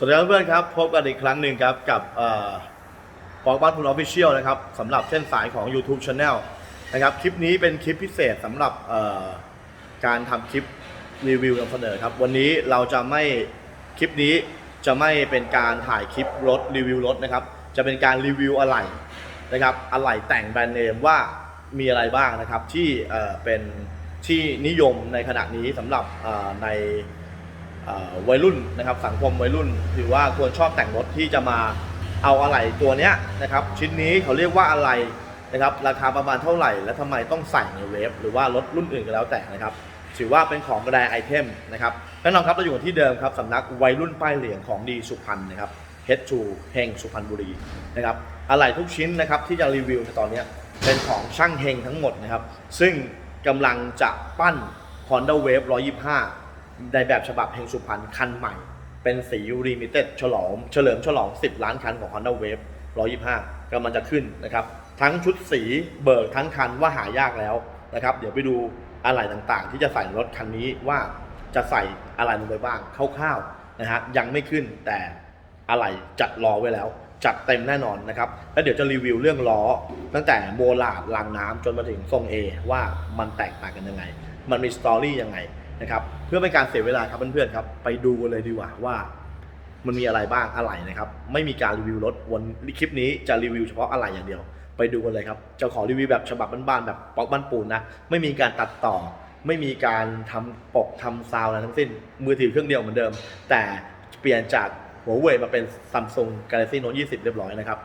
สวัสดีเพื่อนครับ พบกันอีกครั้งหนึ่งครับ กับฟองบ้านทุนออฟฟิเชียลนะครับสำหรับเส้นสายของ YouTube Channel นะครับ คลิปนี้เป็นคลิปพิเศษสำหรับการทำคลิปรีวิวนำเสนอครับ วันนี้เราจะไม่คลิปนี้จะไม่เป็นการถ่ายคลิปรถรีวิวรถนะครับ จะเป็นการรีวิวอะไหล่นะครับอะไหล่แต่งแบรนด์เนมว่ามีอะไรบ้างนะครับที่เป็นที่นิยมในขณะนี้สำหรับใน วัยรุ่นนะครับสังคมวัยรุ่นถือว่าควรชอบแต่งรถที่จะมาเอาอะไหล่ตัวเนี้ยนะครับชิ้นนี้เขาเรียกว่าอะไรนะครับราคาประมาณเท่าไหร่ และทำไมต้องใส่ในเวฟหรือว่ารถรุ่นอื่นก็แล้วแต่นะครับถือว่าเป็นของแรไอเทมนะครับแน่นอนครับเราอยู่ที่เดิมครับสำนักวัยรุ่นป้ายเหลียงของดีสุพรรณนะครับ H2 เฮงสุพรรณบุรีนะครับอะไหล่ทุกชิ้นนะครับที่จะรีวิวในตอนนี้เป็นของช่างเฮงทั้งหมดนะครับซึ่งกำลังจะปั้น Honda Wave 125 ในแบบฉบับเฮงสุพรรณคันใหม่ เป็นสีรีมิเต็ดฉลองเฉลิมฉลอง 10 ล้านคันของ Honda Wave 125กำลังจะขึ้นนะครับ ทั้งชุดสีเบิกทั้งคันว่าหายากแล้วนะครับ เดี๋ยวไปดูอะไหล่ต่างๆ ที่จะใส่รถคันนี้ว่าจะใส่อะไรลงไปบ้างคร่าวๆนะฮะยังไม่ขึ้นแต่อะไหล่จัดรอไว้แล้ว จัดเต็มแน่นอนนะครับแล้วเดี๋ยวจะรีวิวเรื่องล้อ ตั้งแต่โมลาดรางน้ำจนมาถึงทรง A ว่ามันแตกต่างกันยังไง มันมีสตอรี่ยังไง นะครับเพื่อเป็นการเสียเวลาครับเพื่อนๆครับไปดูกันเลยดีกว่าว่า มันมีอะไรบ้างอะไรนะครับไม่มีการรีวิวรถวันคลิปนี้จะรีวิวเฉพาะอะไรอย่างเดียว ไปดูกันเลยครับจะขอรีวิวแบบฉบับบ้านๆแบบป๊อกบ้านปูนนะไม่มีการตัดต่อ ไม่มีการทำปกทำซาวน์อะไรทั้งสิ้น มือถือเครื่องเดียวเหมือนเดิมแต่เปลี่ยนจากหัวเว่ยมาเป็น Samsung Galaxy Note 20 เรียบร้อยนะครับ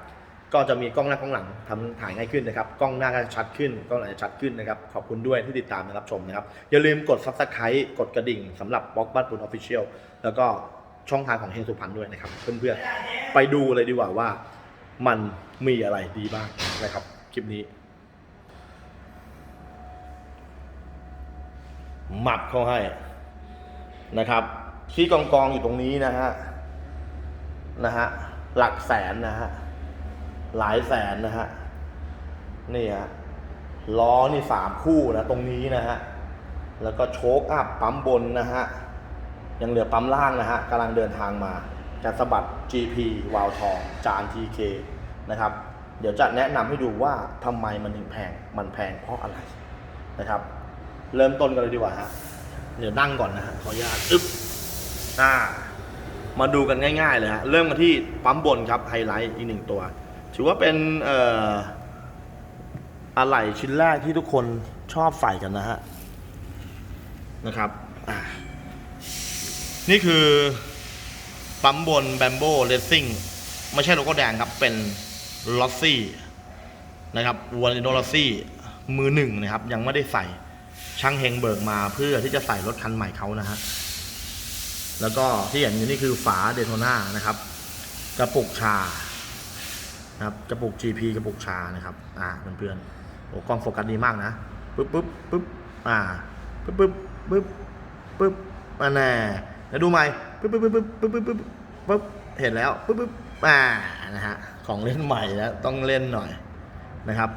ก็จะมีกล้องหน้ากล้องหลังทำถ่ายง่ายขึ้นนะครับ กล้องหน้าก็จะชัดขึ้น กล้องหลังจะชัดขึ้นนะครับ ขอบคุณด้วยที่ติดตามและรับชมนะครับ อย่าลืมกด subscribe กดกระดิ่งสำหรับบล็อกบ้านปูนออฟฟิเชียลแล้วก็ช่องทางของเฮงสุพรรณด้วยนะครับ เพื่อนๆ ไปดูเลยดีกว่าว่ามันมีอะไรดีบ้างนะครับ คลิปนี้หมับเข้าให้นะครับที่กองกองอยู่ตรงนี้นะฮะนะฮะหลักแสนนะฮะ หลายแสนนะฮะ นี่ฮะ ล้อนี่สามคู่นะตรงนี้นะฮะ แล้วก็โชคอัพปั๊มบนนะฮะ ยังเหลือปั๊มล่างนะฮะกำลังเดินทางมาจะสะบัด GP วาลทอง จาน TK นะครับ เดี๋ยวจะแนะนำให้ดูว่าทำไมมันถึงแพง มันแพงเพราะอะไรนะครับ เริ่มต้นกันเลยดีกว่าฮะ เดี๋ยวนั่งก่อนนะฮะ ขออนุญาตอึ๊บอ่ามาดูกันง่ายๆเลยฮะ เริ่มมาที่ปั๊มบนครับไฮไลท์อีกหนึ่งตัว ถือว่าเป็นออะไหล่ชิ้นแรกที่ทุกคนชอบใส่กันนะฮะ นะครับ นี่คือปั๊มบนแบมโบเลสซิ่งไม่ใช่โลโก้แดงครับ เป็นลอสซี่นะครับวอลิโนลอสซี่มือหนึ่งนะครับ ยังไม่ได้ใส่ช่างเฮงเบิกมาเพื่อที่จะใส่รถคันใหม่เขานะฮะ แล้วก็ที่เห็นอยู่นี่คือฝาเดโทนานะครับ กระปุกชา นะครับกระปุก GP กระปุกชานะครับอ่าเพื่อนๆโอ้กล้องโฟกัสดีมากนะปึ๊บปึ๊บปึ๊บอ่าปึ๊บปึ๊บปึ๊บปึ๊บมาแน่แล้วดูใหม่ปึ๊บปึ๊บปึ๊บปึ๊บปึ๊บปึ๊บปึ๊บเห็นแล้วปึ๊บปึ๊บอ่านะฮะของเล่นใหม่แล้วต้องเล่นหน่อยนะครับ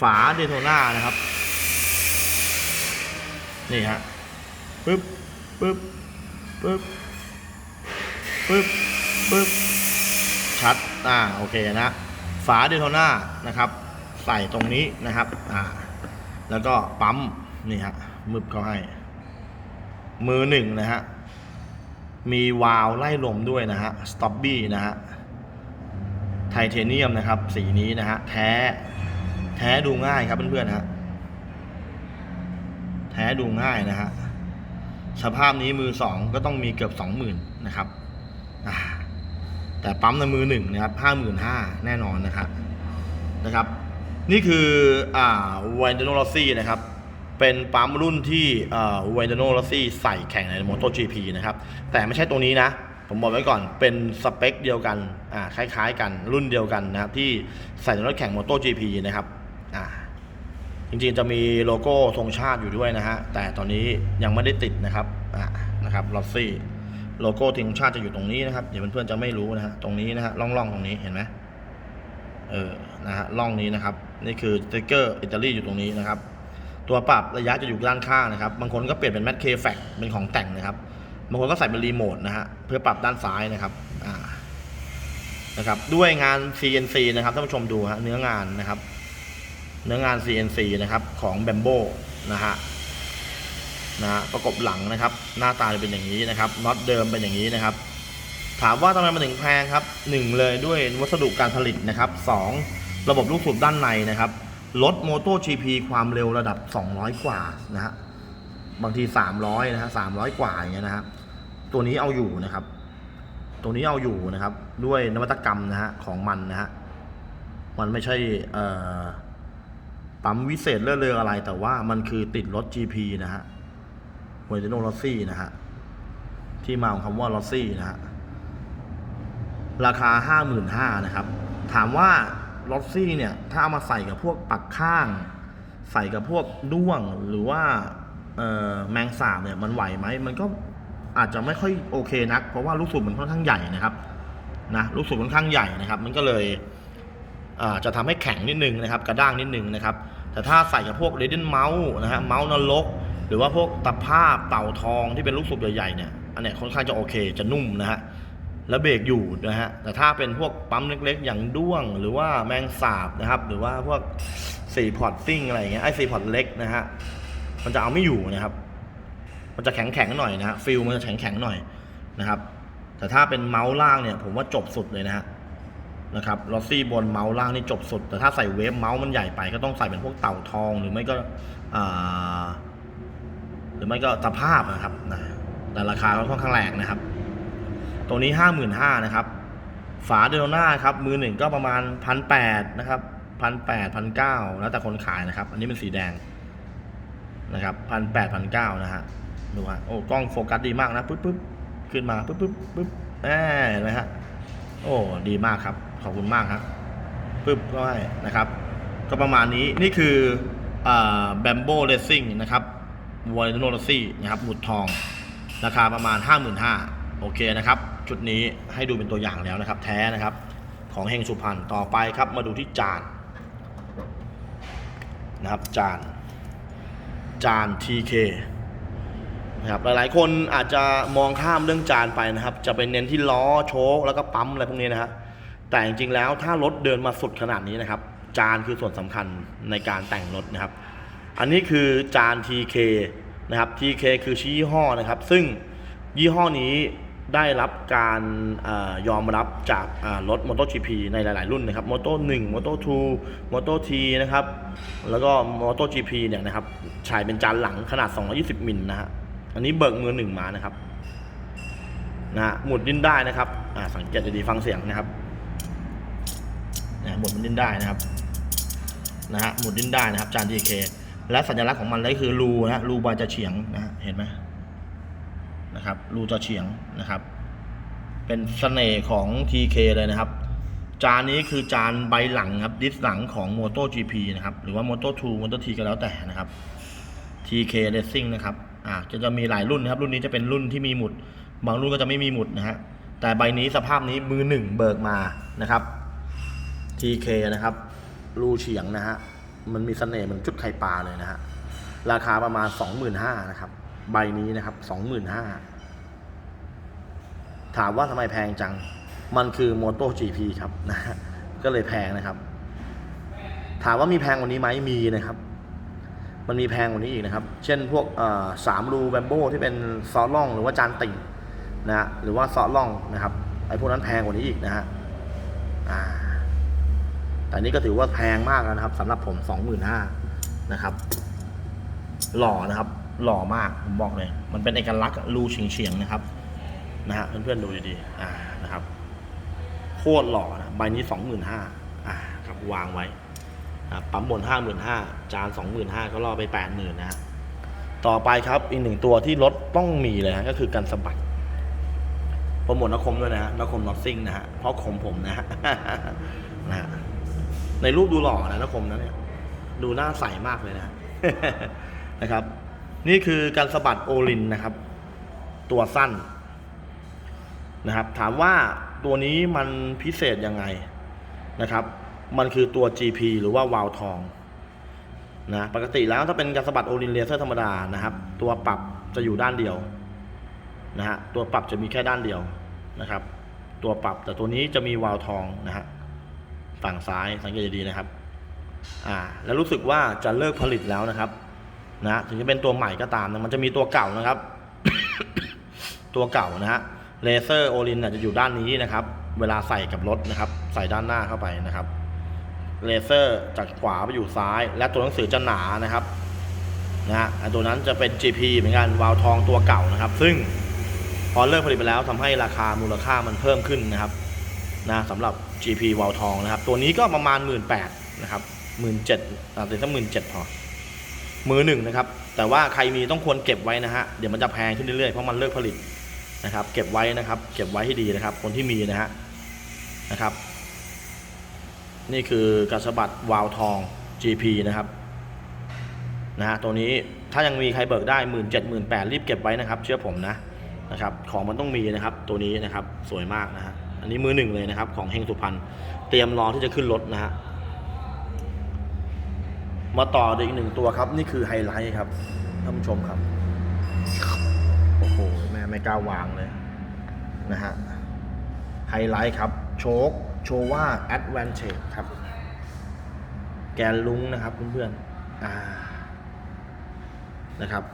ฝาเดโทน่านะครับนี่ฮะปึ๊บปึ๊บปึ๊บปึ๊บปึ๊บชัด อ่าโอเคนะฝาเดโทน่านะครับใส่ตรงนี้นะครับอ่าแล้วก็ปั๊มนี่ฮะมึบเขาให้ มือหนึ่งนะฮะมีวาล์วไล่ลมด้วยนะฮะสต็อปบี้นะฮะไทเทเนียมนะครับสีนี้นะฮะแท้แท้ดูง่ายครับเพื่อนๆนะฮะแท้ดูง่ายนะฮะสภาพนี้มือสองก็ต้องมีเกือบสองหมื่นนะครับอ่า แต่ปั๊มในมือหนึ่งนะครับห้าหมื่นห้าแน่นอนนะครับนะครับ นี่คืออ่าไวเดโนลอซี่นะครับเป็นปั๊มรุ่นที่อ่าไวเดโนลอซี่ใส่แข่งในมอเตอร์จีพีนะครับ แต่ไม่ใช่ตัวนี้นะ ผมบอกไว้ก่อนเป็นสเปคเดียวกันอ่าคล้ายๆ กันรุ่นเดียวกันนะครับ ที่ใส่ในรถแข่งมอเตอร์จีพีนะครับอ่าจริงๆจะมีโลโก้ธงชาติอยู่ด้วยนะฮะแต่ตอนนี้ยังไม่ได้ติดนะครับอะนะครับลอซี่ โลโก้ธงชาติจะอยู่ตรงนี้นะครับ เดี๋ยวเพื่อนๆจะไม่รู้นะฮะตรงนี้นะฮะร่องๆตรงนี้เห็นไหมเออนะฮะร่องนี้นะครับ นี่คือสติกเกอร์อิตาลีอยู่ตรงนี้นะครับ ตัวปรับระยะจะอยู่ด้านข้างนะครับ บางคนก็เปลี่ยนเป็นแมทเคแฟกเป็นของแต่งนะครับ บางคนก็ใส่เป็นรีโมทนะฮะเพื่อปรับด้านซ้ายนะครับอ่านะครับด้วยงาน CNC นะครับท่านผู้ชมดูฮะเนื้องานนะครับ เนื้องาน CNC นะครับของ b บมโบนะฮะ นะประกบหลังนะครับ หน้าตาจะเป็นอย่างนี้นะครับน็อตเดิมเป็นอย่างนี้นะครับ ถามว่าทำไมมันถึงแพงครับหนึ่งเลยด้วยวัสดุการผลิตนะครับสองระบบลูกสูบด้านในนะครับรถ Moto GP ความเร็วระดับ 200 กว่านะฮะบางที 300นะฮะ300 กว่าอย่างเงี้ยนะฮะตัวนี้เอาอยู่นะครับ ตัวนี้เอาอยู่นะครับ ด้วยนวัตกรรมนะฮะของมันนะฮะมันไม่ใช่ปั๊มวิเศษเลื่อเรืออะไร แต่ว่ามันคือติดรถ GP นะฮะ เวอร์จิโนลอซี่นะฮะ ที่มาของคำว่าลอซี่นะฮะ ราคา 55,000นะครับ ถามว่าลอซี่เนี่ย ถ้าเอามาใส่กับพวกปักข้าง ใส่กับพวกด้วงหรือว่าแมงสาบเนี่ยมันไหวไหม มันก็อาจจะไม่ค่อยโอเคนัก เพราะว่าลูกสูบมันค่อนข้างใหญ่นะครับนะลูกสูบค่อนข้างใหญ่นะครับ มันก็เลยจะทำให้แข็งนิดนึงนะครับ กระด้างนิดนึงนะครับ แต่ถ้าใส่กับพวกเรดเดนเมาส์นะฮะเมาส์นรก หรือว่าพวกตะภาพเต่าทองที่เป็นลูกสูบใหญ่ๆเนี่ยอันเนี้ยค่อนข้างจะโอเคจะนุ่มนะฮะแล้วเบรกอยู่นะฮะแต่ถ้าเป็นพวกปั๊มเล็กๆ อย่างด้วง หรือว่าแมงสาบนะครับ หรือว่าพวกสี่พอร์ตซิ่งอะไรเงี้ยไอ้สี่พอร์ตเล็กนะฮะมันจะเอาไม่อยู่นะครับ มันจะแข็งๆหน่อยนะฮะฟิลมันจะแข็งๆหน่อยนะครับ แต่ถ้าเป็นเมาส์ล่างเนี่ย ผมว่าจบสุดเลยนะฮะนะครับลอสซี่บนเมาส์ล่างนี่จบสุด แต่ถ้าใส่เวฟเมาส์มันใหญ่ไปก็ต้องใส่เป็นพวกเต่าทองหรือไม่ก็อ่า หรือไม่ก็ตะภาพนะครับนะแต่ราคาค่อนข้างแรงนะครับ ตรงนี้ห้าหมื่นห้านะครับ ฝาเดโนนาครับ มือหนึ่งก็ประมาณพันแปดนะครับพันแปดพันเก้าแล้วแต่คนขายนะครับ อันนี้เป็นสีแดงนะครับพันแปดพันเก้านะฮะดูฮะโอ้กล้องโฟกัสดีมากนะปึ๊บปึ๊บขึ้นมาปึ๊บปึ๊บปึ๊บแหมเห็นไหมฮะโอ้ดีมากครับ ขอบคุณมากครับปึ๊บก็ให้นะครับ ก็ประมาณนี้นี่คือแบมโบเลสซิ่งนะครับ วอลโนโลซี่นะครับหมุดทอง ราคาประมาณ 55,000โอเคนะครับ ชุดนี้ให้ดูเป็นตัวอย่างแล้วนะครับ แท้นะครับ ของเฮงสุพรรณต่อไปครับมาดูที่จานนะครับจาน จาน TK นะครับหลายๆ คนอาจจะมองข้ามเรื่องจานไปนะครับ จะไปเน้นที่ล้อโชคแล้วก็ปั๊มอะไรพวกนี้นะฮะแต่จริงๆแล้วถ้ารถเดินมาสุดขนาดนี้นะครับ จานคือส่วนสำคัญในการแต่งรถนะครับ อันนี้คือจาน TK นะครับ TK คือชื่อยี่ห้อนะครับ ซึ่งยี่ห้อนี้ได้รับการอยอมรับจากอ่ารถ MotoGP ในหลาย ๆ รุ่นนะครับ Moto 1 Moto 2 Moto T นะครับ แล้วก็ MotoGP เนี่ยนะครับฉายเป็นจานหลังขนาด 220 มิลนะฮะ อันนี้เบิกมือหนึ่งมานะครับ นะฮะหมุดดิ้นได้นะครับอ่าสังเกตดีๆฟังเสียงนะครับนะหมุดมันดิ้นได้นะครับ นะฮะหมุดดิ้นได้นะครับจาน TK และสัญลักษณ์ของมันก็คือรูนะรูบอยจะเฉียงนะเห็นไหมนะครับ รูจะเฉียงนะครับ เป็นเสน่ห์ของ TK เลยนะครับ จานนี้คือจานใบหลังครับ ดิสหลังของ Moto GP นะครับ หรือว่า Moto 2 Moto T ก็แล้วแต่นะครับ TK Racing นะครับอ่าจะจะมีหลายรุ่นนะครับ รุ่นนี้จะเป็นรุ่นที่มีหมุด บางรุ่นก็จะไม่มีหมุดนะฮะแต่ใบนี้สภาพนี้มือหนึ่งเบิกมานะครับ TK นะครับ รูเฉียงนะฮะ มันมีเสน่ห์เหมือนจุดไข่ปลาเลยนะฮะ ราคาประมาณ 25,000นะครับ ใบนี้นะครับ 25,000ถามว่าทำไมแพงจัง มันคือ Moto GP ครับนะฮะก็เลยแพงนะครับ ถามว่ามีแพงกว่านี้ไหมมีนะครับ มันมีแพงกว่านี้อีกนะครับ เช่นพวกสามรูแบมโบที่เป็นซอล่อง หรือว่าจานติ่งนะฮะหรือว่าซอล่องนะครับไอ้พวกนั้นแพงกว่านี้อีกนะฮะอ่า แต่นี่ก็ถือว่าแพงมากแล้วนะครับสำหรับผมสองหมื่นห้านะครับ หล่อนะครับ หล่อมากผมบอกเลย มันเป็นเอกลักษณ์รูเฉียงๆนะครับ นะฮะเพื่อนๆดูดีๆอ่านะครับโคตรหล่อนะใบนี้สองหมื่นห้าอ่าครับวางไว้อ่าปั๊มบนห้าหมื่นห้าจานสองหมื่นห้าก็ล่อไปแปดหมื่นนะฮะต่อไปครับอีกหนึ่งตัวที่รถต้องมีเลยฮะก็คือการสะบัดโปรโมทนคมด้วยนะฮะนคมนอตซิงนะฮะเพราะคมผมนะฮะนะฮะ ในรูปดูหล่อนะนคมนะเนี่ยดูหน้าใสมากเลยนะนะครับ นี่คือการสะบัดโอลินนะครับ ตัวสั้นนะครับ ถามว่าตัวนี้มันพิเศษยังไงนะครับ มันคือตัว GP หรือว่าวาล์วทองนะปกติแล้วถ้าเป็นการสะบัดโอลินเลเซอร์ธรรมดานะครับ ตัวปรับจะอยู่ด้านเดียวนะฮะตัวปรับจะมีแค่ด้านเดียวนะครับ ตัวปรับแต่ตัวนี้จะมีวาล์วทองนะฮะ ฝั่งซ้ายสังเกตดีๆนะครับอ่าแล้วรู้สึกว่าจะเลิกผลิตแล้วนะครับนะถึงจะเป็นตัวใหม่ก็ตามนะมันจะมีตัวเก่านะครับ ตัวเก่านะฮะเลเซอร์โอลินจะอยู่ด้านนี้นะครับ เวลาใส่กับรถนะครับ ใส่ด้านหน้าเข้าไปนะครับเลเซอร์จากขวาไปอยู่ซ้าย และตัวหนังสือจะหนานะครับนะฮะตัวนั้นจะเป็น GP เหมือนกันวาลทองตัวเก่านะครับ ซึ่งพอเลิกผลิตไปแล้วทำให้ราคามูลค่ามันเพิ่มขึ้นนะครับนะสำหรับ GP วาวทองนะครับ ตัวนี้ก็ประมาณ 1 8ื่นนะครับหมื่นเจ็ดอ่าแต่ถ้าหมื่นเจ็ดพอ มือหนึ่งนะครับ แต่ว่าใครมีต้องควรเก็บไว้นะฮะ เดี๋ยวมันจะแพงขึ้นเรื่อยๆ เพราะมันเลิกผลิตนะครับ เก็บไว้นะครับ เก็บไว้ให้ดีนะครับ คนที่มีนะฮะ นะครับ นี่คือกระสบัดวาวทอง GP นะครับ นะฮะ ตัวนี้ถ้ายังมีใครเบิกได้หมื่นเจ็ดหมื่นแปดรีบเก็บไว้นะครับ เชื่อผมนะ นะครับ ของมันต้องมีนะครับ ตัวนี้นะครับ สวยมากนะฮะ นนี้มือหนึ่งเลยนะครับ ของเฮงสุพรรณเตรียมรอที่จะขึ้นรถนะฮะมาต่ออีกหนึ่งตัวครับ นี่คือไฮไลท์ครับท่านผู้ชมครับโอ้โหแม่ไม่กล้าวางเลยนะฮะไฮไลท์ครับ โชคโชว่าแอด a n t a g e ครับ แกนลุงนะครับเพื่อนๆอ่านะครับ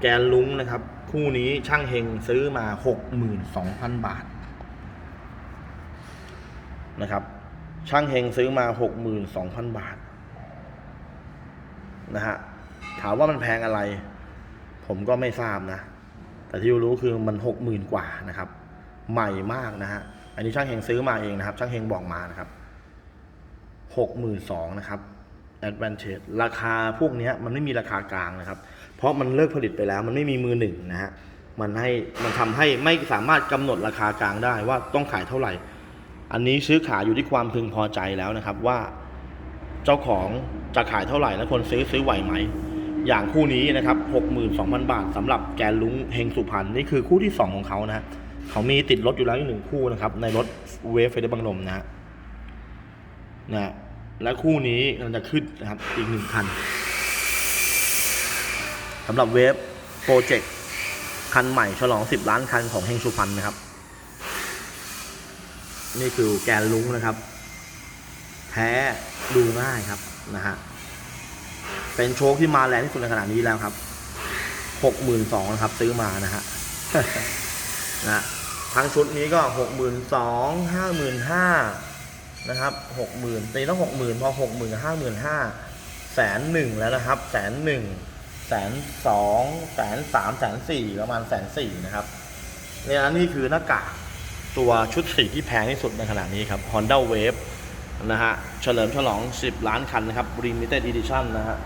แกนลุงนะครับ คู่นี้ช่างเฮงซื้อมา 62,000 บาท นะครับ ช่างเฮงซื้อมา 62,000 บาทนะฮะถามว่ามันแพงอะไร ผมก็ไม่ทราบนะ แต่ที่รู้คือมัน 60,000 กว่านะครับ ใหม่มากนะฮะอันนี้ช่างเฮงซื้อมาเองนะครับ ช่างเฮงบอกมานะครับ62,000นะครับ Advantage ราคาพวกนี้มันไม่มีราคากลางนะครับ เพราะมันเลิกผลิตไปแล้ว มันไม่มีมือหนึ่งนะฮะมันให้มันทำให้ไม่สามารถกำหนดราคากลางได้ว่าต้องขายเท่าไหร่ อันนี้ซื้อขายอยู่ที่ความพึงพอใจแล้วนะครับว่าเจ้าของจะขายเท่าไหร่และคนซื้อซื้อไหวไหม อย่างคู่นี้นะครับ62,000 บาทสำหรับแกนลุงเฮงสุพรรณนี่คือคู่ที่ 2 ของเขานะฮะเขามีติดรถอยู่แล้วอีกหนึ่งคู่นะครับ ในรถเวฟเฟเดบังลมนะฮะนะและคู่นี้กำลังจะขึ้นนะครับอีกหนึ่งคันสำหรับเวฟโปรเจกต์คันใหม่ฉลอง 10 ล้านคันของเฮงสุพรรณนะครับ นี่คือแกนลุงนะครับ แท้ดูง่ายครับนะฮะเป็นโชคที่มาแรงที่สุดในขณะนี้แล้วครับหกหมื่นสองนะครับ ซื้อมานะฮะนะทั้งชุดนี้ก็หกหมื่นสองห้าหมื่นห้านะครับหกหมื่นตีต้องหกหมื่นพอหกหมื่นห้าหมื่นห้าแสนหนึ่งแล้วนะครับแสนหนึ่งแสนสองแสนสามแสนสี่ประมาณแสนสี่นะครับเนี่ยนี่คือหน้ากาก ตัวชุดสีที่แพงที่สุดในขณะนี้ครับ Honda Wave นะฮะ เฉลิมฉลอง 10 ล้านคันนะครับ Limited Edition นะฮะ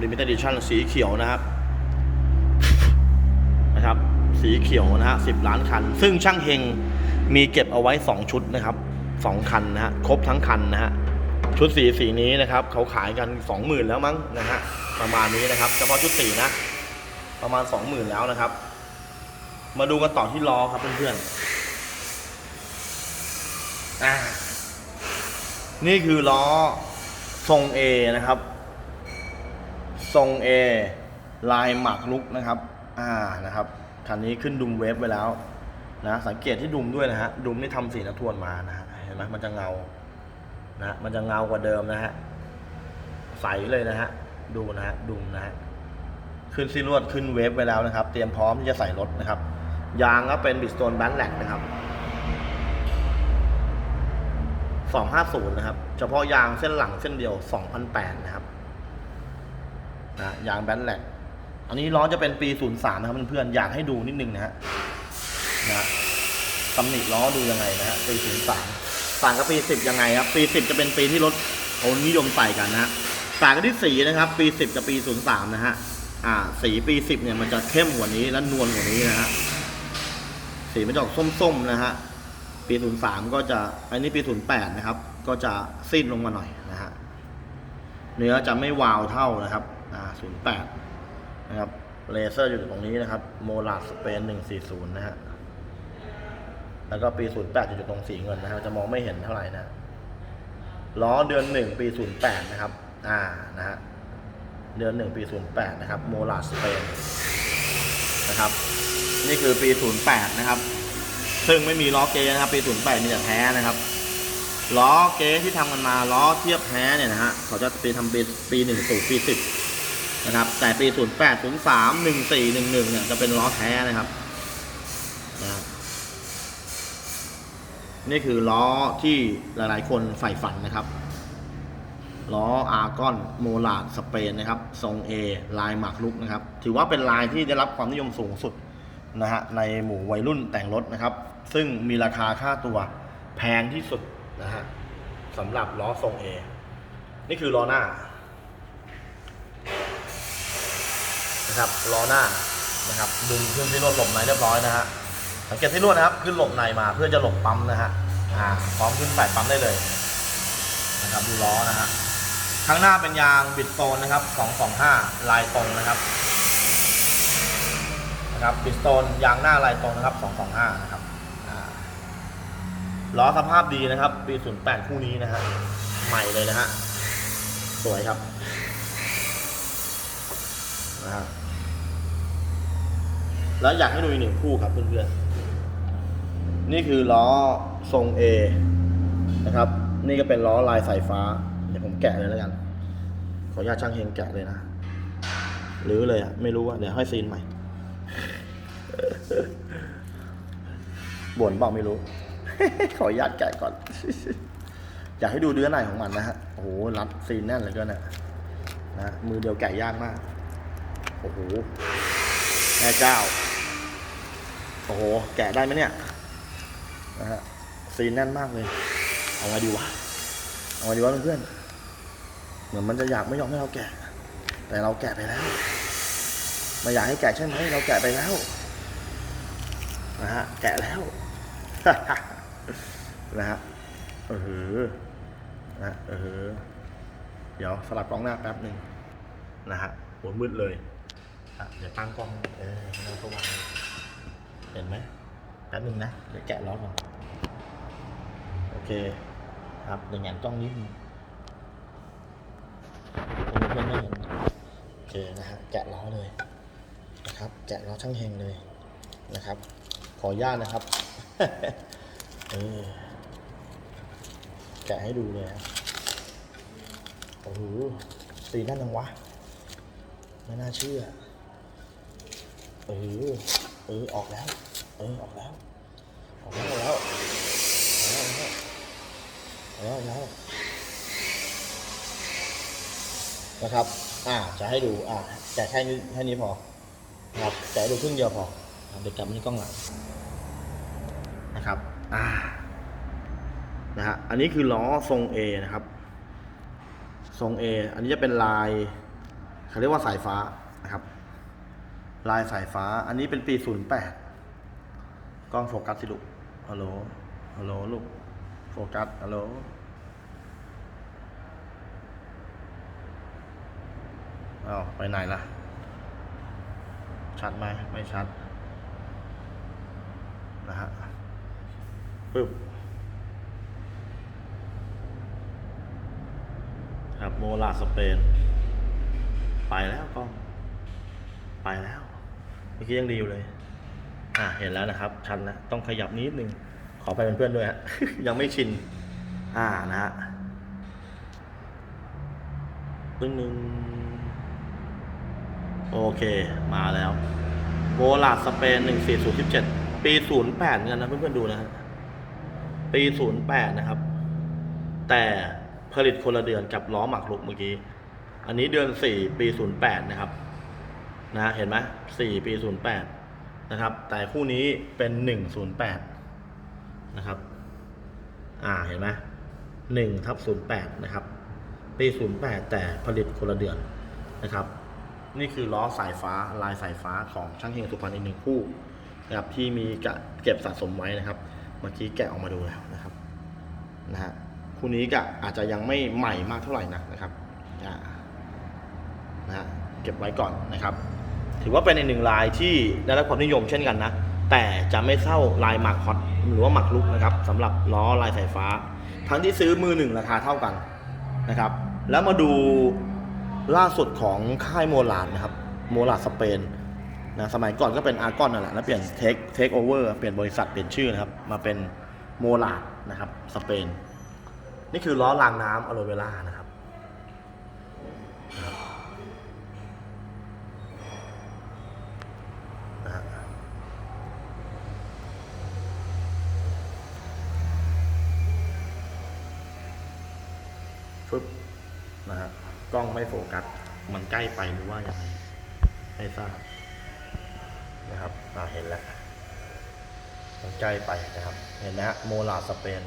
Limited Edition สีเขียวนะครับนะครับ สีเขียวนะฮะ 10 ล้านคัน ซึ่งช่างเฮงมีเก็บเอาไว้ 2 ชุดนะครับ 2 คันนะฮะ ครบทั้งคันนะฮะ ชุดสีสีนี้นะครับเขาขายกัน 20,000 แล้วมั้งนะฮะ ประมาณนี้นะครับ เฉพาะชุดสีนะ ประมาณ 20,000 แล้วนะครับ มาดูกันต่อที่ล้อครับเพื่อนๆอ่านี่คือล้อทรง A นะครับ ทรง A ลายหมักลุกนะครับ อ่านะครับคันนี้ขึ้นดุมเวฟไปแล้วนะสังเกตที่ดุมด้วยนะฮะดุมนี่ทำสีนทวนมานะฮะเห็นไหมมันจะเงานะมันจะเงากว่าเดิมนะฮะใสเลยนะฮะดูนะฮะดุมนะฮะขึ้นซีลวดขึ้นเวฟไปแล้วนะครับ เตรียมพร้อมที่จะใส่รถนะครับ ยางก็เป็นบิสโตนแบนแลกนะครับ 250 นะครับ เฉพาะยางเส้นหลังเส้นเดียว 2,008 นะครับนะยางแบนแลกอันนี้ล้อจะเป็นปี 03 นะครับเพื่อนๆ อยากให้ดูนิดนึงนะฮะนะตำหนิล้อดูยังไงนะฮะปี 03 ต่างกับปี 10 ยังไงครับ ปี 10 จะเป็นปีที่รถเขานิยมใส่กันนะฮะต่างกันที่สีนะครับ ปี 10 กับปี 03 นะฮะอ่าสีปี 10 เนี่ยมันจะเข้มกว่านี้และนวลกว่านี้นะฮะ สีมันจะออกส้มๆนะฮะ ปี 03 ก็จะ อันนี้ปี 08 นะครับ ก็จะซีดลงมาหน่อยนะฮะ เนื้อจะไม่วาวเท่านะครับ อ่า 08 นะครับ เลเซอร์อยู่ตรงนี้นะครับ โมลาดสเปน 140 นะฮะ แล้วก็ปี 08อยู่ตรงสีเงินนะฮะ จะมองไม่เห็นเท่าไหร่นะ ล้อเดือน 1 ปี 08 นะครับ อ่า นะฮะ เดือน 1 ปี 08 นะครับ โมลาดสเปน นะครับ นี่คือปี 08 นะครับ ซึ่งไม่มีล้อเกนะครับ ปี 08 มีแต่แท้นะครับ ล้อเกที่ทำกันมาล้อเทียบแท้เนี่ยนะฮะ เขาจะไปทำปีปีหนึ่งสู่ปีสิบนะครับ แต่ปี 08 03 14 11 เนี่ยจะเป็นล้อแท้นะครับนะครับนี่คือล้อที่หลายๆ คนใฝ่ฝันนะครับ ล้ออาร์กอนโมลาดสเปนนะครับ ทรง A ลายหมากรุกนะครับ ถือว่าเป็นลายที่ได้รับความนิยมสูงสุด นะฮะในหมู่วัยรุ่นแต่งรถนะครับ ซึ่งมีราคาค่าตัวแพงที่สุดนะฮะสำหรับล้อทรง A นี่คือล้อหน้านะครับล้อหน้านะครับดึงขึ้นที่รถหลบในเรียบร้อยนะฮะสังเกตที่รวดนะครับขึ้นหลบในมาเพื่อจะหลบปั๊มนะฮะอ่าพร้อมขึ้นใส่ปั๊มได้เลยนะครับดูล้อนะฮะข้างหน้าเป็นยางบิดโซนนะครับ 225 ลายตรงนะครับ นะครับบิดโซนยางหน้าลายตรงนะครับ 225 นะครับล้อสภาพดีนะครับ ปี 08 คู่นี้นะฮะใหม่เลยนะฮะสวยครับนะฮะแล้วอยากให้ดูอีกหนึ่งคู่ครับเพื่อนๆ นี่คือล้อทรง A นะครับ นี่ก็เป็นล้อลายสายฟ้า เดี๋ยวผมแกะเลยแล้วกัน ขออนุญาตช่างเฮงแกะเลยนะหรือเลยอะ ไม่รู้อะ เดี๋ยวให้ซีนใหม่ บ่นเปล่ไม่รู้ ขออนุญาตแกะก่อน อยากให้ดูเนื้อในของมันนะฮะ โอ้โห รัดซีนแน่นเลยก็นะนะ มือเดียวแกะยากมาก โอ้โหแม่เจ้า โอ้โห แกะได้ไหมเนี่ย นะฮะ ซีนแน่นมากเลย เอาไงดีวะ เอาไงดีวะเพื่อนๆ เหมือนมันจะอยากไม่ยอมให้เราแกะ แต่เราแกะไปแล้ว ไม่อยากให้แกะใช่ไหม เราแกะไปแล้ว นะฮะแกะแล้วนะฮะเออนะเออเดี๋ยวสลับกล้องหน้าแป๊บหนึ่งนะฮะหัวมืดเลยเดี๋ยวตั้งกล้องเออเราก็วางเห็นไหมแป๊บหนึ่งนะเดี๋ยวแกะล้อก่อนโอเค ครับเดี๋ยวแงนกล้องนิดนึงเพื่อนๆไม่เห็นโอเคนะฮะแกะล้อเลยนะครับ แกะล้อช่างเฮงเลยนะครับ ขออนุญาตนะครับ เออแกะให้ดูเลยโอ้โหสีนั่นยังวะ ไม่น่าเชื่อ เออ เออ ออกแล้ว เออ ออกแล้ว ออกแล้วออกแล้วออกแล้วออกแล้วนะครับ อ่า จะให้ดู อ่า แกะแค่นี้แค่นี้พอ ครับ แกะดูครึ่งเดียวพอ เดี๋ยวกลับมาที่กล้องหลังนะครับอ่านะฮะอันนี้คือล้อทรง A นะครับ ทรง A อันนี้จะเป็นลายเขาเรียกว่าสายฟ้านะครับ ลายสายฟ้า อันนี้เป็นปี 08 กล้องโฟกัสสิลูกฮัลโหลฮัลโหลลูกโฟกัสฮัลโหลอ้าวไปไหนล่ะ ชัดไหมไม่ชัด นะฮะปึ๊บครับโมลาสเปน ไปแล้วกล้อง ไปแล้ว เมื่อกี้ยังดีอยู่เลย อะเห็นแล้วนะครับ ชันนะต้องขยับนิดนึง ขอไปเป็นเพื่อนด้วยฮะ ยังไม่ชิน อ่านะฮะตึ้งหนึ่งโอเค มาแล้วโบลาสเปนหนึ่งสี่ศูนย์สิบเจ็ด ปีศูนย์แปดกันนะเพื่อนๆดูนะฮะปีศูนย์แปดนะครับ แต่ผลิตคนละเดือนกับล้อหมักลุกเมื่อกี้ อันนี้เดือนสี่ปีศูนย์แปดนะครับ นะเห็นไหมสี่ปีศูนย์แปดนะครับ แต่คู่นี้เป็นหนึ่งศูนย์แปดนะครับ อ่าเห็นไหมหนึ่งทับศูนย์แปดนะครับ ปีศูนย์แปดแต่ผลิตคนละเดือนนะครับ นี่คือล้อสายฟ้าลายสายฟ้าของช่างเฮงสุพรรณอีกหนึ่งคู่ นะครับที่มีกะเก็บสะสมไว้นะครับ เมื่อกี้แกะออกมาดูแล้วนะครับนะฮะคู่นี้ก็อาจจะยังไม่ใหม่มากเท่าไหร่นักนะครับอ่านะฮะเก็บไว้ก่อนนะครับ ถือว่าเป็นอีกหนึ่งลายที่ได้รับความนิยมเช่นกันนะ แต่จะไม่เข้าลายหมักฮอตหรือว่าหมักลุกนะครับสำหรับล้อลายสายฟ้า ทั้งที่ซื้อมือหนึ่งราคาเท่ากันนะครับ แล้วมาดูล่าสุดของค่ายโมลาดนะครับโมลาดสเปน นะสมัยก่อนก็เป็นอาร์กอนนั่นแหละแล้วเปลี่ยนเทคเทคโอเวอร์เปลี่ยนบริษัทเปลี่ยนชื่อนะครับ มาเป็นโมลาดนะครับ สเปน นี่คือล้อรางน้ำอโลเวล่านะครับนะครับนะฮะฟึบนะฮะกล้องไม่โฟกัส มันใกล้ไปหรือว่ายังไงไม่ทราบ เห็นแล้วมันใกล้ไปนะครับ เห็นนะฮะโมลาสเปน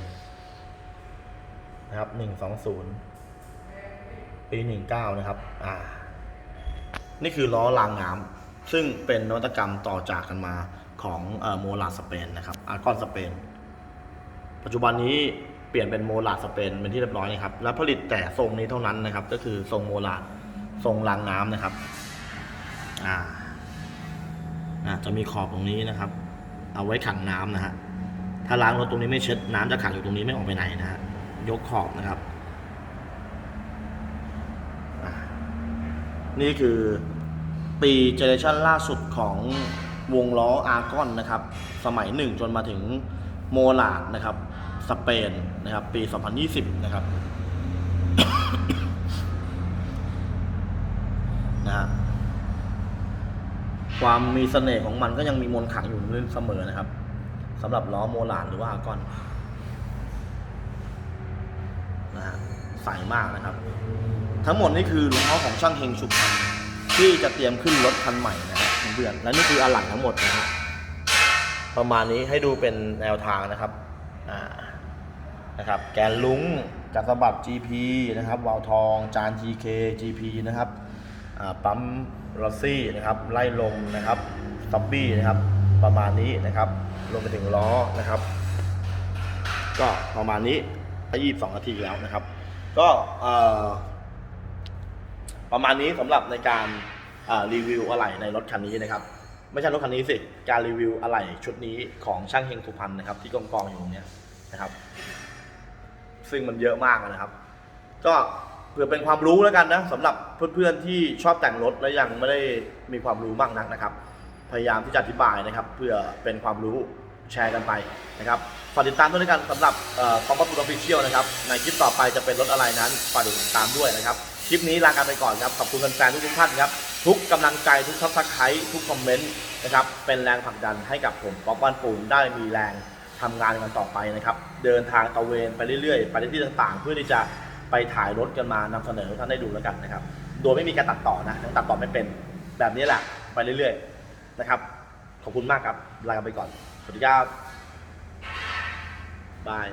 นะครับหนึ่งสองศูนย์ปีหนึ่งเก้านะครับ อ่า นี่คือล้อรางน้ำซึ่งเป็นนวัตกรรมต่อจากกันมาของโมลาสเปนนะครับอาร์กอนสเปน ปัจจุบันนี้เปลี่ยนเป็นโมลาสเปนเป็นที่เรียบร้อยนะครับ และผลิตแต่ทรงนี้เท่านั้นนะครับ ก็คือทรงโมลาทรงรางน้ำนะครับ อ่า จะมีขอบตรงนี้นะครับ เอาไว้ขังน้ำนะฮะถ้าล้างรถตรงนี้ไม่เช็ดน้ำจะขังอยู่ตรงนี้ไม่ออกไปไหนนะฮะยกขอบนะครับ นี่คือปีเจเนเรชันล่าสุดของวงล้ออาร์กอนนะครับ สมัยหนึ่งจนมาถึงโมลาดนะครับ สเปนนะครับ ปี 2020 นะครับ นะฮะ ความมีเสน่ห์ของมันก็ยังมีมนต์ขลังอยู่เสมอนะครับสำหรับล้อโมลาดหรือว่าอากอนนะฮะใสมากนะครับ ทั้งหมดนี่คือล้อของช่างเฮงชุบพันที่จะเตรียมขึ้นรถคันใหม่นะครับเพื่อนและนี่คืออะหล่ทั้งหมดนะฮะประมาณนี้ให้ดูเป็นแนวทางนะครับอ่านะครับ แกนลุ้งจักรสบัด GP นะครับวาล์วทอง จาน GK GP นะครับปั๊ม รอซี่นะครับไล่ลมนะครับซับบี้นะครับประมาณนี้นะครับรวมไปถึงล้อนะครับ ก็ประมาณนี้ก็ยี่สองนาทีแล้วนะครับ ก็ประมาณนี้สำหรับในการรีวิวอะไหล่ในรถคันนี้นะครับ ไม่ใช่รถคันนี้สิการรีวิวอะไหล่ชุดนี้ของช่างเฮงสุพรรณนะครับ ที่กองกองอยู่ตรงนี้นะครับ ซึ่งมันเยอะมากนะครับ ก็ เพื่อเป็นความรู้แล้วกันนะสำหรับเพื่อนๆที่ชอบแต่งรถและยังไม่ได้มีความรู้มากนักนะครับ พยายามที่จะอธิบายนะครับ เพื่อเป็นความรู้แชร์กันไปนะครับฝากติดตามด้วยกันสำหรับคอมพัตตูออฟฟิเชียลนะครับในคลิปต่อไปจะเป็นรถอะไรนั้นฝากติดตามด้วยนะครับคลิปนี้ลากันไปก่อนครับขอบคุณแฟนๆทุกๆท่านครับทุกกำลังใจทุกซับสไครต์ทุกคอมเมนต์นะครับเป็นแรงผลักดันให้กับผมป๊อปบ้านปูนได้มีแรงทำงานกันต่อไปนะครับ เดินทางตะเวนไปเรื่อยๆ ไปที่ต่างๆ เพื่อที่จะ ไปถ่ายรถกันมานำเสนอท่านได้ดูแล้วกันนะครับ โดยไม่มีการตัดต่อนะตัดต่อไม่เป็นแบบนี้แหละไปเรื่อยๆนะครับ ขอบคุณมากครับลากันไปก่อน สวัสดีครับบาย